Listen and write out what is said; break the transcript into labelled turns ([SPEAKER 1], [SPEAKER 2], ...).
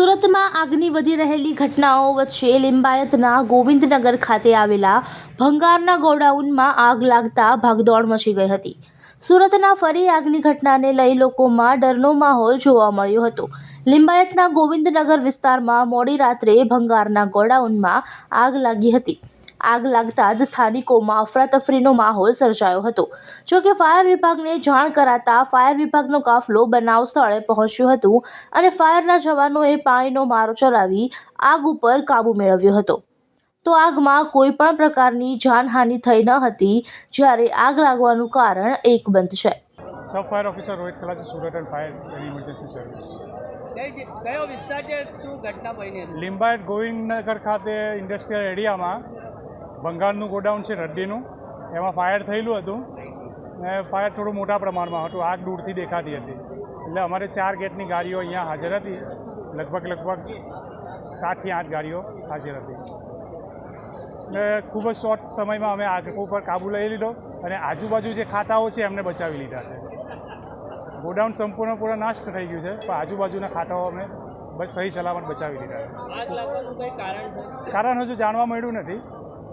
[SPEAKER 1] સુરતમાં આગની વધી રહેલી ઘટનાઓ વચ્ચે લિંબાયતના ગોવિંદનગર ખાતે આવેલા ભંગારના ગોડાઉનમાં આગ લાગતા ભાગદોડ મચી ગઈ હતી. સુરતના ફરી આગની ઘટનાને લઈ લોકોમાં ડરનો માહોલ જોવા મળ્યો હતો. લિંબાયતના ગોવિંદનગર વિસ્તારમાં મોડી રાત્રે ભંગારના ગોડાઉનમાં આગ લાગી હતી. આગ લાગતા જ સ્થાનિકોમાં અફરાતફરીનો માહોલ સર્જાયો હતો. જો કે ફાયર વિભાગને જાણ કરાતા ફાયર વિભાગનો કાફલો બનાવ સ્થળે પહોંચ્યું હતું અને ફાયરના જવાનોએ પાણીનો મારો ચલાવી આગ ઉપર કાબૂ મેળવ્યો હતો. તો આગમાં કોઈ પણ પ્રકારની જાનહાનિ થઈ ન હતી જ્યારે આગ લાગવાનું કારણ એકબંધ છે.
[SPEAKER 2] Sub fire officer Rohit Khalasi Surat and fire and emergency service.
[SPEAKER 3] કયો વિસ્તાર છે? શું ઘટના બની
[SPEAKER 2] લિંબાયત ગોવિંદનગર ખાતે ઇન્ડસ્ટ્રીયલ એરિયામાં ભંગારનું ગોડાઉન છે રડ્ડીનું. એમાં ફાયર થયેલું હતું. ને ફાયર થોડું મોટા પ્રમાણમાં હતું. આગ દૂરથી દેખાતી હતી. એટલે અમારે ચાર ગેટની ગાડીઓ અહીંયા હાજર હતી. લગભગ લગભગ સાતથી આઠ ગાડીઓ હાજર હતી. ને ખૂબ જ શોર્ટ સમયમાં અમે આગ ઉપર કાબૂ લઈ લીધો અને આજુબાજુ જે ખાતાઓ છે એમને બચાવી લીધા છે. ગોડાઉન સંપૂર્ણ પૂર્ણ નાશ થઈ ગયું છે પણ આજુબાજુના ખાતાઓ અમે બસ સહી સલામત બચાવી લીધા કારણ હજુ જાણવા મળ્યું નથી.